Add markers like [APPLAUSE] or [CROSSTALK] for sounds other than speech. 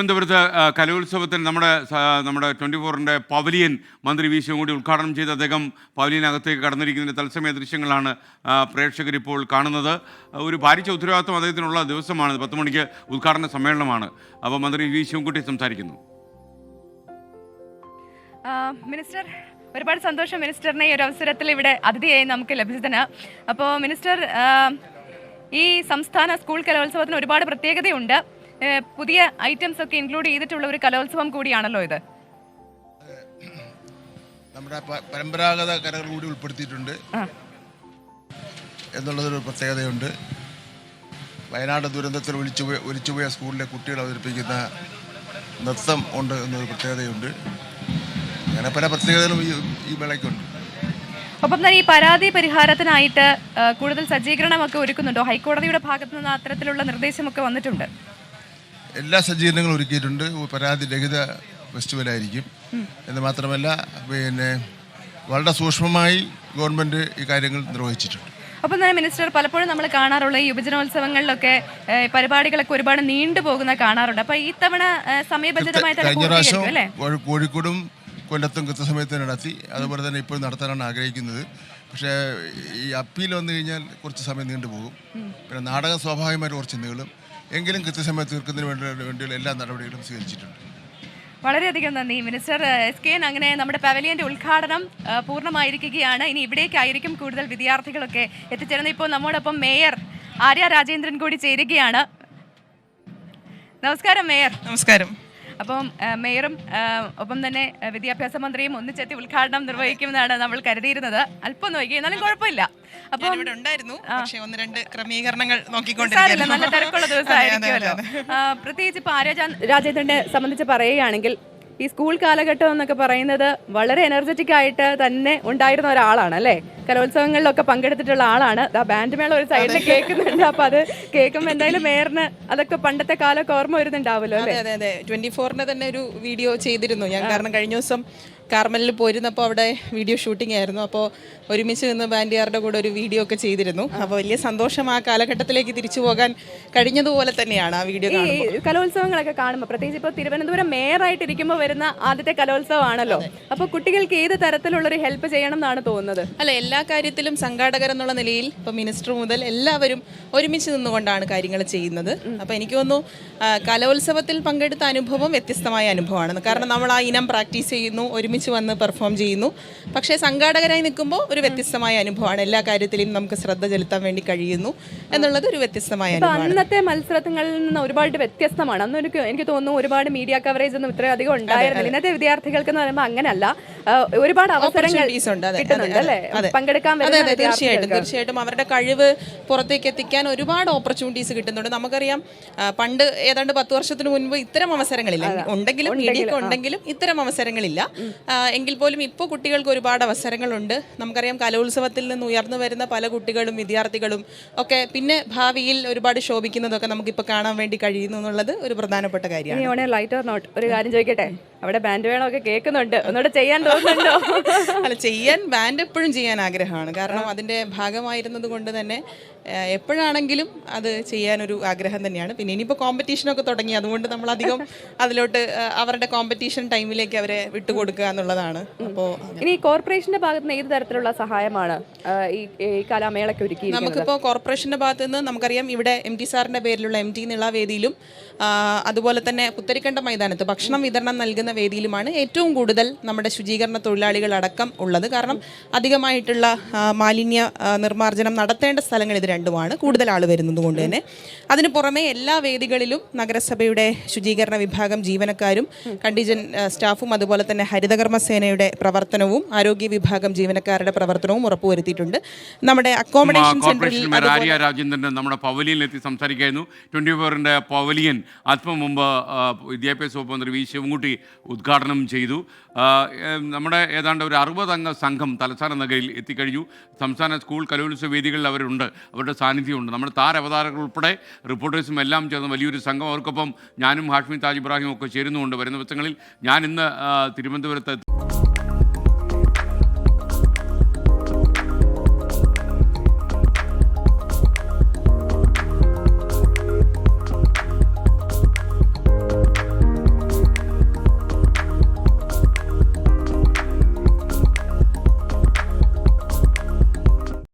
തിരുവനന്തപുരത്ത് കലോത്സവത്തിൽ നമ്മുടെ നമ്മുടെ ട്വന്റി ഫോറിന്റെ പവലിയൻ മന്ത്രി വി കൂടി ഉദ്ഘാടനം ചെയ്ത് അദ്ദേഹം പവലിയനകത്തേക്ക് കടന്നിരിക്കുന്നതിന്റെ തത്സമയ ദൃശ്യങ്ങളാണ് പ്രേക്ഷകരിപ്പോൾ കാണുന്നത്. ഒരു ഭാരിച്ച ഉത്തരവാദിത്വം അദ്ദേഹത്തിനുള്ള ദിവസമാണ്. പത്ത് മണിക്ക് ഉദ്ഘാടന സമ്മേളനമാണ്. അപ്പോൾ മന്ത്രി വി ശിവൻകുട്ടി സംസാരിക്കുന്നു. മിനിസ്റ്റർ ഒരുപാട് സന്തോഷം മിനിസ്റ്ററിനെ ഈ ഒരു അവസരത്തിൽ ഇവിടെ അതിഥിയായി നമുക്ക് ലഭിച്ചതിന്. അപ്പോൾ മിനിസ്റ്റർ ഈ സംസ്ഥാന സ്കൂൾ കലോത്സവത്തിന് ഒരുപാട് പ്രത്യേകതയുണ്ട്. പുതിയ ഐറ്റംസ് ഒക്കെ ഇൻക്ലൂഡ് ചെയ്തിട്ടുള്ള ഒരു കലോത്സവം കൂടിയാണല്ലോ ഇത്. നമ്മുടെ പരമ്പരാഗത കലകൾ കൂടി ഉൾപ്പെടുത്തിയിട്ടുണ്ട്. എന്നുള്ളതൊരു പ്രത്യേകതയുണ്ട്. വയനാട് ദുരന്തത്തിൽ ഒലിച്ചുപോയ ഒലിച്ചുപോയ സ്കൂളിലെ കുട്ടികൾ അവതരിപ്പിക്കുന്ന നൃത്തം ഉണ്ട് എന്നൊരു പ്രത്യേകതയുണ്ട്. അങ്ങനെ പല പ്രത്യേകതകളും ഈ ഈ മേളയ്ക്കുണ്ട്. ഒപ്പം തന്നെ ഈ പരാതി പരിഹാരത്തിനായിട്ട് കൂടുതൽ സജ്ജീകരണമൊക്കെ ഒരുക്കുന്നുണ്ടോ. ഹൈക്കോടതിയുടെ ഭാഗത്തു നിന്ന് അത്തരത്തിലുള്ള നിർദ്ദേശമൊക്കെ വന്നിട്ടുണ്ട്. എല്ലാ സജ്ജീകരണങ്ങളും ഒരുക്കിയിട്ടുണ്ട്. പരാതി രഹിത ഫെസ്റ്റിവലായിരിക്കും. എന്ന് മാത്രമല്ല പിന്നെ വളരെ സൂക്ഷ്മമായി ഗവൺമെന്റ് ഈ കാര്യങ്ങൾ നിർവഹിച്ചിട്ടുണ്ട്. അപ്പം തന്നെ മിനിസ്റ്റർ പലപ്പോഴും നമ്മൾ കാണാറുള്ള ഈ യുവജനോത്സവങ്ങളിലൊക്കെ പരിപാടികളൊക്കെ ഒരുപാട് നീണ്ടു പോകുന്ന കാണാറുണ്ട്. അപ്പൊ ഈ തവണ സമയബന്ധിതമായി കഴിഞ്ഞ പ്രാവശ്യം കോഴിക്കോടും കൊല്ലത്തും കൃത്യസമയത്ത് നടത്തി. അതുപോലെ തന്നെ ഇപ്പോൾ നടത്താനാണ് ആഗ്രഹിക്കുന്നത്. പക്ഷേ ഈ അപ്പീൽ വന്നു കഴിഞ്ഞാൽ കുറച്ച് സമയം നീണ്ടുപോകും പിന്നെ നാടകം സ്വാഭാവികമായിട്ട് കുറച്ച് നീളും. എങ്കിലും കൃത്യസമയത്ത് തീർക്കുന്നതിന് വേണ്ടി വേണ്ടിയുള്ള എല്ലാ നടപടികളും സ്വീകരിച്ചിട്ടുണ്ട്. വളരെയധികം നന്ദി. മിനിസ്റ്റർ എസ് കെ എൻ അങ്ങനെ നമ്മുടെ പവലിയന്റെ ഉദ്ഘാടനം പൂർണമായിരിക്കുകയാണ്. ഇനി ഇവിടേക്കായിരിക്കും കൂടുതൽ വിദ്യാർത്ഥികളൊക്കെ എത്തിച്ചേർന്ന് ഇപ്പോൾ നമ്മോടൊപ്പം മേയർ ആര്യ രാജേന്ദ്രൻ കൂടി ചേരുകയാണ്. നമസ്കാരം മേയർ. നമസ്കാരം. അപ്പം മേയറും ഒപ്പം തന്നെ വിദ്യാഭ്യാസ മന്ത്രിയും ഒന്നിച്ചെത്തി ഉദ്ഘാടനം നിർവഹിക്കുമെന്നാണ് നമ്മൾ കരുതിയിരുന്നത്. അല്പം നോക്കി എന്നാലും കുഴപ്പമില്ല. അപ്പം ഇവിടെ ഉണ്ടായിരുന്നു. പക്ഷേ ഒന്ന് രണ്ട് ക്രമീകരണങ്ങൾ നോക്കിക്കൊണ്ടിരിക്കുന്നു നല്ല തിരക്കുള്ള ദിവസമായിരിക്കുമല്ലോ. പ്രത്യേകിച്ച് ഇപ്പൊ ആര്യ രാജേന്ദ്രനെ സംബന്ധിച്ച് പറയുകയാണെങ്കിൽ ഈ സ്കൂൾ കാലഘട്ടം എന്നൊക്കെ പറയുന്നത് വളരെ എനർജറ്റിക് ആയിട്ട് തന്നെ ഉണ്ടായിരുന്ന ഒരാളാണ് അല്ലേ? കലോത്സവങ്ങളിലൊക്കെ പങ്കെടുത്തിട്ടുള്ള ആളാണ്. ആ ബാൻഡ് മേള ഒരു സൈഡിൽ കേൾക്കുന്നുണ്ട്. അപ്പൊ അത് കേൾക്കുമ്പോൾ എന്തായാലും മേയറിന് അതൊക്കെ പണ്ടത്തെ കാലമൊക്കെ ഓർമ്മ വരുന്നുണ്ടാവുമല്ലോ അല്ലേ? അതെ അതെ. അതെ ട്വന്റി ഫോറിന് തന്നെ ഒരു വീഡിയോ ചെയ്തിരുന്നു. ഞാൻ കാരണം കഴിഞ്ഞ ദിവസം കാർമലിൽ പോയിരുന്നപ്പോൾ അവിടെ വീഡിയോ ഷൂട്ടിംഗ് ആയിരുന്നു. അപ്പോൾ ഒരുമിച്ച് നിന്ന് ബാൻഡിയാറുടെ കൂടെ ഒരു വീഡിയോ ഒക്കെ ചെയ്തിരുന്നു. അപ്പോൾ വലിയ സന്തോഷം ആ കാലഘട്ടത്തിലേക്ക് തിരിച്ചു പോകാൻ കഴിഞ്ഞതുപോലെ തന്നെയാണ് ആ വീഡിയോ ഈ കലോത്സവങ്ങളൊക്കെ കാണുമ്പോൾ പ്രത്യേകിച്ച് ഇപ്പോൾ തിരുവനന്തപുരം മേയറായിട്ടിരിക്കുമ്പോൾ വരുന്ന ആദ്യത്തെ കലോത്സവമാണല്ലോ. അപ്പോൾ കുട്ടികൾക്ക് ഏത് തരത്തിലുള്ളൊരു ഹെൽപ്പ് ചെയ്യണം എന്നാണ് തോന്നുന്നത്? അല്ല എല്ലാ കാര്യത്തിലും സംഘാടകർ എന്നുള്ള നിലയിൽ ഇപ്പോൾ മിനിസ്റ്റർ മുതൽ എല്ലാവരും ഒരുമിച്ച് നിന്നുകൊണ്ടാണ് കാര്യങ്ങൾ ചെയ്യുന്നത്. അപ്പോൾ എനിക്ക് തോന്നുന്നു കലോത്സവത്തിൽ പങ്കെടുത്ത അനുഭവം വ്യത്യസ്തമായ അനുഭവമാണ്. കാരണം നമ്മൾ ആ ഇനം പ്രാക്ടീസ് ചെയ്യുന്നു ഒരുമിച്ച് വന്ന് പെർഫോം ചെയ്യുന്നു. പക്ഷേ സംഘാടകരായി നിൽക്കുമ്പോൾ ഒരു വ്യത്യസ്തമായ അനുഭവമാണ്. എല്ലാ കാര്യത്തിലും നമുക്ക് ശ്രദ്ധ ചെലുത്താൻ വേണ്ടി കഴിയുന്നു എന്നുള്ളത് ഒരു വ്യത്യസ്തമായ അന്നത്തെ മത്സരങ്ങളിൽ നിന്ന് ഒരുപാട് വ്യത്യസ്തമാണ്. അന്ന് എനിക്ക് എനിക്ക് തോന്നുന്നു ഒരുപാട് മീഡിയ കവറേജ് ഒന്നും ഇത്രയധികം ഉണ്ടായിരുന്നില്ല. ഇന്നത്തെ വിദ്യാർത്ഥികൾക്ക് എന്ന് പറയുമ്പോൾ അങ്ങനല്ല. ഒരുപാട് അവസരങ്ങൾ കിട്ടുന്നുണ്ട് അല്ലേ. പങ്കെടുക്കാൻ തീർച്ചയായിട്ടും തീർച്ചയായിട്ടും. അവരുടെ കഴിവ് പുറത്തേക്ക് എത്തിക്കാൻ ഒരുപാട് ഓപ്പർച്യൂണിറ്റീസ് കിട്ടുന്നുണ്ട്. നമുക്കറിയാം പണ്ട് ഏതാണ്ട് പത്ത് വർഷത്തിന് മുൻപ് ഇത്തരം അവസരങ്ങളില്ല. ഉണ്ടെങ്കിലും മീഡിയക്ക് ഉണ്ടെങ്കിലും ഇത്തരം അവസരങ്ങളില്ല. എങ്കിൽ പോലും ഇപ്പോൾ കുട്ടികൾക്ക് ഒരുപാട് അവസരങ്ങളുണ്ട്. നമുക്കറിയാം കലോത്സവത്തിൽ നിന്ന് ഉയർന്നു വരുന്ന പല കുട്ടികളും വിദ്യാർത്ഥികളും ഒക്കെ പിന്നെ ഭാവിയിൽ ഒരുപാട് ശോഭിക്കുന്നതൊക്കെ നമുക്കിപ്പോൾ കാണാൻ വേണ്ടി കഴിയുന്നു എന്നുള്ളത് ഒരു പ്രധാനപ്പെട്ട കാര്യമാണ്. ഇനി ലൈറ്റ് ഓർ നോട്ട് ഒരു കാര്യം ചോദിക്കട്ടെ? അവിടെ ബാൻഡ് വേണമൊക്കെ കേൾക്കുന്നുണ്ട്. ഒന്നുകൂടെ ചെയ്യാൻ തോന്നുന്നുണ്ടോ? [LAUGHS] അല്ല ചെയ്യാൻ ബാൻഡ് എപ്പോഴും ചെയ്യാൻ ആഗ്രഹമാണ്. കാരണം അതിന്റെ ഭാഗമായിരുന്നത് കൊണ്ട് തന്നെ എപ്പോഴാണെങ്കിലും അത് ചെയ്യാനൊരു ആഗ്രഹം തന്നെയാണ്. പിന്നെ ഇനിയിപ്പോൾ കോമ്പറ്റീഷനൊക്കെ തുടങ്ങി അതുകൊണ്ട് നമ്മളധികം [LAUGHS] അതിലോട്ട് ഏഹ്, അവരുടെ കോമ്പറ്റീഷൻ ടൈമിലേക്ക് അവരെ വിട്ടുകൊടുക്കുക എന്നുള്ളതാണ്. അപ്പോൾ ഇനി കോർപ്പറേഷന്റെ ഭാഗത്ത് നിന്ന് ഏത് തരത്തിലുള്ള സഹായമാണ് ഈ കലാമേളയ്ക്ക് ഒരുക്കി നമുക്കിപ്പോൾ കോർപ്പറേഷന്റെ ഭാഗത്ത് നിന്ന് നമുക്കറിയാം ഇവിടെ എം ടി സാറിന്റെ പേരിലുള്ള എം ടി എന്നുള്ള വേദിയിലും അതുപോലെ തന്നെ പുത്തരിക്കണ്ട മൈതാനത്ത് ഭക്ഷണം വിതരണം നൽകുന്ന വേദിയിലുമാണ് ഏറ്റവും കൂടുതൽ നമ്മുടെ ശുചീകരണ തൊഴിലാളികൾ അടക്കം ഉള്ളത്. കാരണം അധികമായിട്ടുള്ള മാലിന്യ നിർമ്മാർജനം നടത്തേണ്ട സ്ഥലങ്ങൾ ഇത് രണ്ടുമാണ് കൂടുതൽ ആൾ വരുന്നത് കൊണ്ട് തന്നെ. അതിന് പുറമെ എല്ലാ വേദികളിലും നഗരസഭയുടെ ശുചീകരണ വിഭാഗം ജീവനക്കാരും കണ്ടീജൻ സ്റ്റാഫും അതുപോലെ തന്നെ ഹരിതകർമ്മ സേനയുടെ പ്രവർത്തനവും ആരോഗ്യ വിഭാഗം ജീവനക്കാരുടെ പ്രവർത്തനവും ഉറപ്പുവരുത്തിയിട്ടുണ്ട്. നമ്മുടെ അക്കോമഡേഷൻ സെന്ററിൽ ആര്യ രാജേന്ദ്രൻ നമ്മുടെ പവലിയനിലെത്തി സംസാരിക്കായിരുന്നു ട്വന്റി ഫോറിന്റെ പവലിയൻ അല്പം മുമ്പ് വിദ്യാഭ്യാസ വകുപ്പ് മന്ത്രി വി ശിവൻകുട്ടി ഉദ്ഘാടനം ചെയ്തു. നമ്മുടെ ഏതാണ്ട് ഒരു അറുപതംഗ സംഘം തലസ്ഥാന നഗരിയിൽ എത്തിക്കഴിഞ്ഞു. സംസ്ഥാന സ്കൂൾ കലോത്സവ വേദികളിൽ അവരുണ്ട്. അവരുടെ സാന്നിധ്യമുണ്ട്. നമ്മുടെ താരവതാരകൾ ഉൾപ്പെടെ റിപ്പോർട്ടേഴ്സും എല്ലാം ചേർന്ന് വലിയൊരു സംഘം. അവർക്കൊപ്പം ഞാനും ഹാഷ്മി താജ് ഇബ്രാഹിം ഒക്കെ ചേരുന്നുണ്ട് വരുന്ന ദിവസങ്ങളിൽ ഞാൻ ഇന്ന് തിരുവനന്തപുരത്ത്